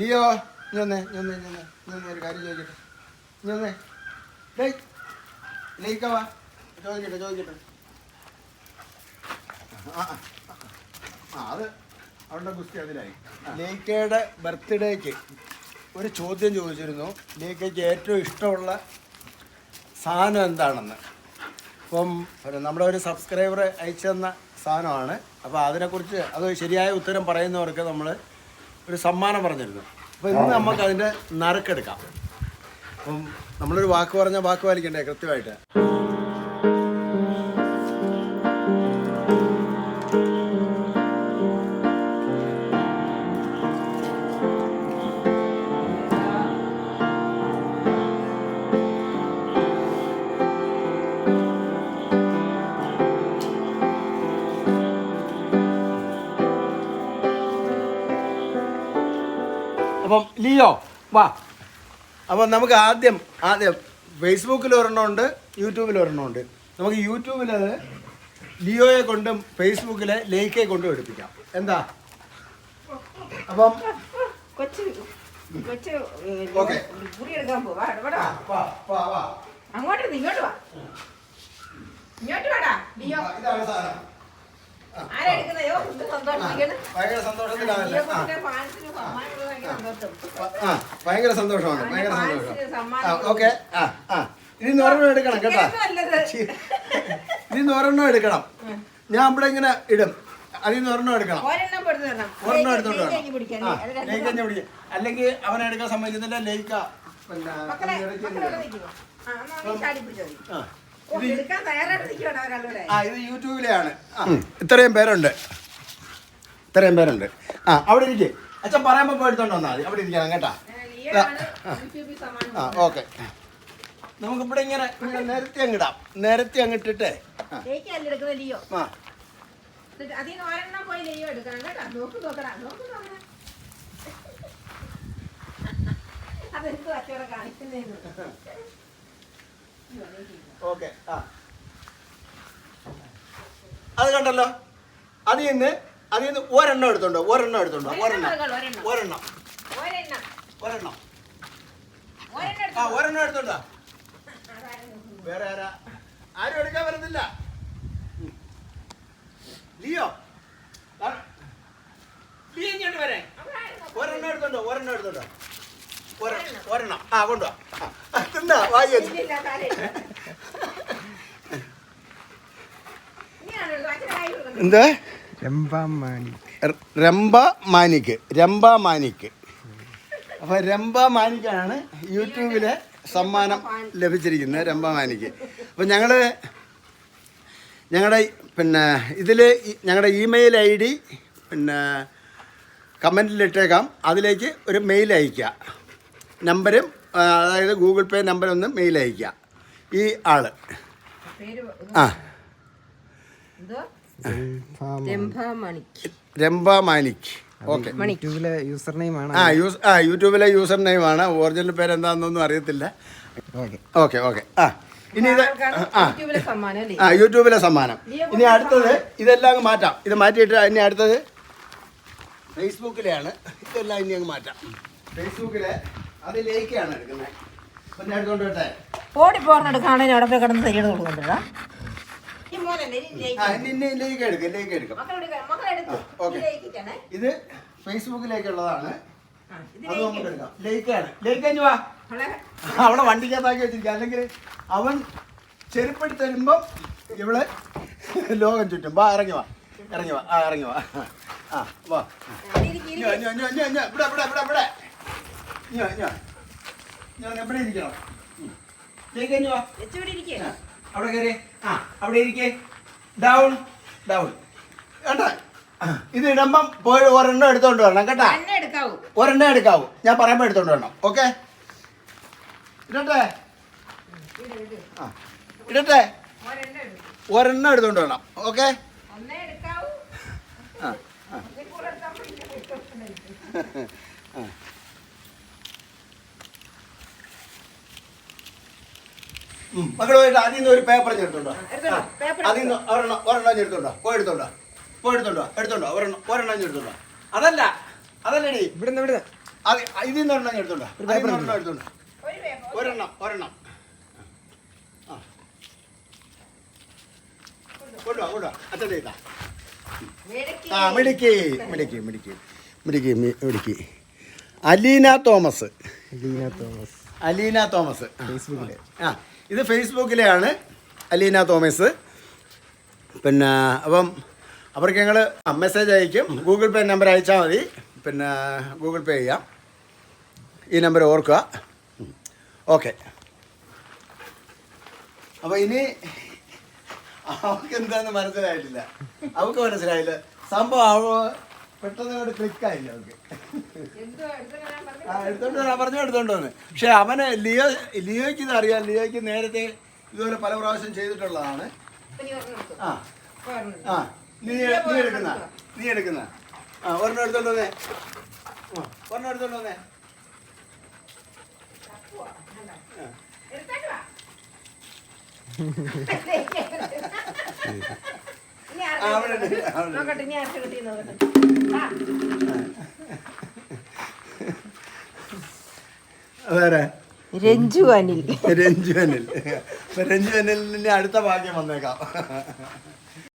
Leo ഇനി വന്നേ ഇനി വന്നേ ഒരു കാര്യം ചോദിക്കട്ടെ. ഇനി വന്നേ. ഡേയ് വാ ചോദിക്കട്ടെ ചോദിക്കട്ടെ. ആ അത് അവരുടെ ഗുസ്തി അതിലായി. ലേക്കയുടെ ബർത്ത്ഡേക്ക് ഒരു ചോദ്യം ചോദിച്ചിരുന്നു. ലേക്കയ്ക്ക് ഏറ്റവും ഇഷ്ടമുള്ള സാധനം എന്താണെന്ന്. അപ്പം നമ്മുടെ ഒരു സബ്സ്ക്രൈബർ അയച്ചു തന്ന സാധനമാണ്. അപ്പോൾ അതിനെക്കുറിച്ച് അത് ശരിയായ ഉത്തരം പറയുന്നവർക്ക് നമ്മൾ ഒരു സമ്മാനം പറഞ്ഞിരുന്നു. അപ്പോൾ ഇന്ന് നമുക്ക് അതിന്റെ നറുക്കെടുക്കാം. അപ്പം നമ്മളൊരു വാക്ക് പറഞ്ഞ വാക്ക് പാലിക്കണ്ടേ കൃത്യമായിട്ട്? അപ്പം ലിയോ വാ. അപ്പം നമുക്ക് ആദ്യം ആദ്യം ഫേസ്ബുക്കിൽ ഒരെണ്ണമുണ്ട് യൂട്യൂബിൽ ഒരെണ്ണമുണ്ട് നമുക്ക് യൂട്യൂബിൽ അത് ലിയോയെ കൊണ്ടും ഫേസ്ബുക്കിലെ ലേക്കെ കൊണ്ടും എടുപ്പിക്കാം. എന്താ? അപ്പം. അങ്ങോട്ട് ഇങ്ങോട്ട് വാ. ഇങ്ങോട്ട് വാടാ ലിയോ. ഇതാണ് സാധനം ആരാ എടുക്കുന്നയോ എന്ത് സന്തോഷിക്കുന്നു ഭയങ്കര സന്തോഷത്തിലാണല്ലേ? ആ, സന്തോഷമാണ് ഭയങ്കര സന്തോഷം. ആ ഓക്കെ. ആ ആ. ഇനി ഒരെണ്ണം എടുക്കണം കേട്ടോ. ഇനി ഒരെണ്ണം എടുക്കണം. ഞാൻ ഇവിടെ ഇങ്ങനെ ഇടും. അതിൽ നിന്ന് ഒരെണ്ണം എടുക്കണം. ഒരെണ്ണം എടുത്തോണ്ട് പിടിക്കാം. അല്ലെങ്കിൽ അവനെ എടുക്കാൻ സമ്മതിക്കുന്നില്ല ലൈക്ക പിന്നെ ആ. ആ. ഇത് യൂട്യൂബിലെയാണ്. ഇത്രയും പേരുണ്ട്. ഇത്രയും പേരുണ്ട്. ആ അവിടെ ഇരിക്കേ. അച്ഛൻ പറയുമ്പോൾ പോയി എടുത്തോണ്ട് വന്നാൽ മതി. അവിടെ ഇരിക്കണം കേട്ടാ. ആ ഓക്കെ. നമുക്ക് ഇവിടെ ഇങ്ങനെ നേരത്തെ നിരത്തി അങ്ങിടാം നിരത്തി അങ്ങിട്ടിട്ട് ആ. അതെന്ത് കച്ചവടം കാണിക്കുന്നേന്ന് ഓക്കെ ആ. അത് കണ്ടല്ലോ? അതിൽ നിന്ന് അതിൽ നിന്ന് ഒരെണ്ണം എടുത്തുണ്ടോ ഒരെണ്ണം എടുത്തുണ്ടോ ഒരെണ്ണം. ഒരെണ്ണം. ഒരെണ്ണം. ആ. ഒരെണ്ണം എടുത്തുണ്ടോ വേറെ ആരാ? ആരും എടുക്കാൻ വരുന്നില്ല ലിയോ. ലിയോ ഇങ്ങോട്ട് വരേ. ഒരെണ്ണം എടുത്തോണ്ടോ ഒരെണ്ണം എടുത്തോണ്ടോ ഒരെണ്ണം ആ കൊണ്ടുവാ. Vaya. വായി. മാനിക് എടുത്തത്. മാനിക് കൈ കൊടുക്കണം. എന്ത് രംഭാമാണി മാനിക്ക് രംഭ മാനിക്ക് അപ്പൊ രംഭ മാനിക്കാണ് യൂട്യൂബിലെ സമ്മാനം ലഭിച്ചിരിക്കുന്നത് രംഭ മാനിക്ക് അപ്പൊ ഞങ്ങൾ ഞങ്ങളുടെ പിന്നെ ഇതിൽ ഞങ്ങളുടെ ഇമെയിൽ ഐ ഡി പിന്നെ കമന്റിലിട്ടേക്കാം അതിലേക്ക് ഒരു മെയിൽ അയക്കുക നമ്പരും അതായത് ഗൂഗിൾ പേ നമ്പർ ഒന്ന് മെയിൽ അയക്കുക ഈ ആൾ. പേര് ആ. രംഭ മാണിക്. ഓക്കെ. യൂട്യൂബിലെ യൂസർ നെയിം ആണ്. ആ യൂസ് ആ യൂട്യൂബിലെ യൂസർ നെയിമാണ് ഒറിജിനൽ പേര് എന്താണെന്നൊന്നും അറിയത്തില്ല. ഓക്കെ. ഓക്കെ ആ. ഇനി ഇത് ആ. യൂട്യൂബിലെ സമ്മാനം അല്ലേ? ആ യൂട്യൂബിലെ സമ്മാനം. ഇനി അടുത്തത് ഇതെല്ലാം അങ്ങ് മാറ്റാം. ഇത് മാറ്റിയിട്ട് ഇനി അടുത്തത് ഫേസ്ബുക്കിലെയാണ്. ഇതെല്ലാം ഇനി അങ്ങ് മാറ്റാം. ഫേസ്ബുക്കിലെ അതിലേക്കാണ് എടുക്കുന്നത്. പിന്നെ എടുത്തോണ്ട് ഓടി പോറിനെടുക്കാണെങ്കിൽ അവിടെ പോയി കിടന്ന് തരികട എടുക്കും എടുക്കും. ഓക്കേ. ജയിക്കിക്കണേ. ഇത് ഫേസ്ബുക്കിലേക്കുള്ളതാണ്. ഇത് അത് നമുക്ക്. എടുക്കാം. ലേക്കാണ്. ലേക്ക് കഴിഞ്ഞു വാ. വണ്ടിക്കകത്താക്കി വെച്ചിരിക്കുക. അല്ലെങ്കിൽ അവൻ ചെരുപ്പെടുത്ത് തരുമ്പം ഇവൾ ലോകം ചുറ്റും. വാ ഇറങ്ങി വാ. ഇറങ്ങി വാ. ആ ഇറങ്ങി വാ. ആ വാ. ഇവിടെ ഇവിടെ ഇവിടെ ഇവിടെ. ഞാൻ എവിടെ ഇരിക്കണം. വാ. അവിടെ കയറി. ആ അവിടെ ഇരിക്കേ. Down down. കേട്ടാ ഇത് ഇടുമ്പം പോയി ഒരെണ്ണം എടുത്തോണ്ട് വരണം കേട്ടാ? ഒരെണ്ണം എടുക്കാവൂ. ഞാൻ പറയുമ്പോൾ എടുത്തോണ്ട് വരണം ഓക്കെ? ഇടട്ടെ? ഇട്, ഇട്. ആ ഇടട്ടെ? ഒരെണ്ണം എടുത്തോണ്ട് വരണം ഓക്കെ? ആ ആ ഇതിൽ കൂടെ എടുത്താൽ പിന്നെ കിട്ടും. മക്കൾ പോയിട്ട് അതിൽ നിന്ന് ഒരു പേപ്പർ എടുത്തോണ്ടോ? അതിൽ നിന്ന് ഒരെണ്ണം ഒരെണ്ണം എടുത്തോണ്ടോ പോയി എടുത്തോണ്ടോ പോയി എടുത്തോണ്ടോ എടുത്തോണ്ടോ ഒരെണ്ണം ഒരെണ്ണം എടുത്തോണ്ടോ അതല്ല അതല്ലടി. ഇവിടുന്ന് ഇവിടുന്ന്. അത് ഇതിൽ നിന്ന് ഒരെണ്ണം എടുത്തോണ്ടോ അതിൽ നിന്ന് ഒരെണ്ണം എടുത്തോണ്ടോ ഒരെണ്ണം ഒരെണ്ണം. ആ. കൊണ്ടുവാ കൊണ്ടുവാ. അച്ഛന്റെ ഇതാ. ആ മിടുക്കി മിടുക്കി മിടുക്കി. മിടുക്കി മി- മിടുക്കി. അലീന തോമസ്. അലീന തോമസ്. അലീന തോമസ്. ഫേസ്ബുക്കിൽ ഫേസ്ബുക്കിലെ. ആ. ഇത് ഫേസ്ബുക്കിലെയാണ് അലീന തോമസ്. പിന്നെ അപ്പം അവർക്ക് ഞങ്ങൾ മെസ്സേജ് അയക്കും. ഗൂഗിൾ പേ നമ്പർ അയച്ചാൽ മതി. പിന്നെ ഗൂഗിൾ പേ ചെയ്യാം. ഈ നമ്പർ ഓർക്കുക. ഓക്കെ അപ്പോൾ ഇനി അവൾക്ക് എന്താന്ന് മനസ്സിലായിട്ടില്ല. അവൾക്ക് മനസ്സിലായില്ല. സംഭവം പെട്ടെന്ന് അങ്ങോട്ട് ക്ലിക്കായില്ല അവൾക്ക് ആ എടുത്തോണ്ട് വരാം പറഞ്ഞു എടുത്തോണ്ട് വന്ന്. പക്ഷെ അവന് ലിയോ ലിയോയ്ക്ക് ഇത് അറിയാം ലിയോയ്ക്ക് നേരത്തെ ഇതുപോലെ പല പ്രാവശ്യം ചെയ്തിട്ടുള്ളതാണ്. ആ. ആ നീ നീ എടുക്കുന്ന നീ എടുക്കുന്ന. ആ ഒരെണ്ണം എടുത്തോണ്ട് വന്നേ. ആ ഒരെണ്ണം എടുത്തോണ്ട് വന്നേ. അവിടെ അവിടെ. നോക്കട്ടെ ഇനി ആർക്ക് കിട്ടി നോക്കട്ടെ ആ, അതാരാ? രഞ്ജു അനിൽ. രഞ്ജു അനിൽ. രഞ്ജു അനിലിന്റെ അടുത്ത ഭാഗ്യം വന്നേക്കാം.